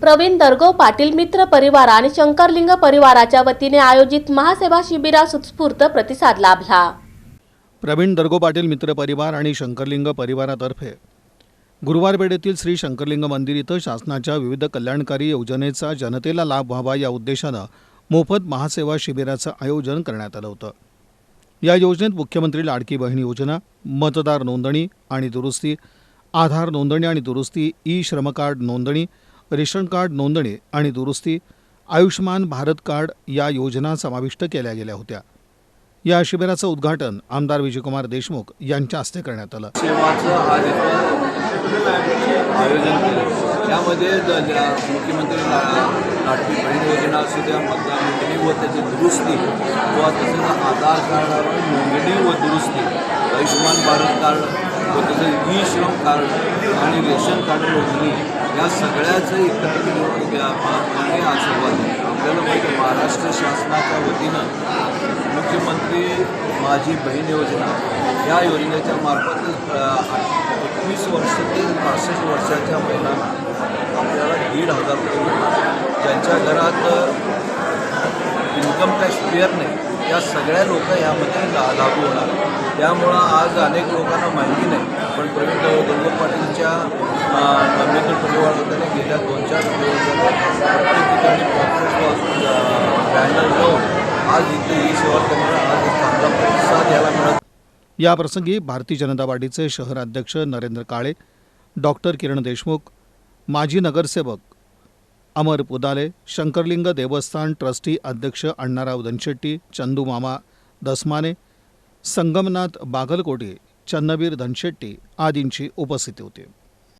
प्रवीण दर्गो पाटील मित्र परिवार आणि शंकरलिंग परिवाराच्या वतीने आयोजित महासेवा शिबिरास उत्स्फूर्त प्रतिसाद लाभला. प्रवीण दर्गो पाटील मित्र परिवार आणि शंकरलिंग परिवारातर्फे गुरुवार पेठेतील श्री शंकरलिंग मंदिर इथं शासनाच्या विविध कल्याणकारी योजनेचा जनतेला लाभ व्हावा या उद्देशानं मोफत महासेवा शिबिराचं आयोजन करण्यात आलं होतं. या योजनेत मुख्यमंत्री लाडकी बहीण योजना मतदार नोंदणी आणि दुरुस्ती आधार नोंदणी आणि दुरुस्ती ई श्रम कार्ड नोंदणी रेशन कार्ड नोंदणी आणि दुरुस्ती आयुष्यमान भारत कार्ड या योजना समाविष्ट केल्या गेल्या होत्या. या शिबिराचं उद्घाटन आमदार विजयकुमार देशमुख यांच्या हस्ते करण्यात आलं. आयोजन केलं त्यामध्ये मुख्यमंत्री लाटकी बहीण योजना असू द्या मतदान नोंदणी व त्याची दुरुस्ती किंवा तसंच आधार कार्डावर नोंदणी व दुरुस्ती आयुष्यमान भारत कार्ड व तसंच ई श्रम कार्ड आणि रेशन कार्ड नोंदणी सगळ्याचं एकत्रित निवडणूक या आज सुरुवात आपल्याला माहिती महाराष्ट्र शासनाच्या वतीनं मुख्यमंत्री माझी बहीण योजना या योजनेच्या मार्फत एकवीस वर्ष ते पासष्ट वर्षाच्या महिलांना आपल्याला दीड हजार रुपये ज्यांच्या घरात इन्कम टॅक्स क्लिअर नाही त्या सगळ्या लोक यामध्ये ला लागू होणार. त्यामुळं आज अनेक लोकांना माहिती नाही पण प्रवीण गंगोर पाटीलच्या गेल्या दोन चार प्रत्येक ठिकाणी बॅनर लावून आज इथे ही सेवा केंद्र आज चांगला प्रतिसाद याला मिळत भारतीय जनता पार्टीचे शहर अध्यक्ष नरेंद्र काळे डॉक्टर किरण देशमुख माजी नगरसेवक अमर पुदाले शंकरलिंग देवस्थान ट्रस्टी अध्यक्ष अण्णाराव धनशेट्टी चंदू मामा दसमाने संगमनाथ बागलकोटे चन्नवीर धनशेट्टी आदींची उपस्थिती होती.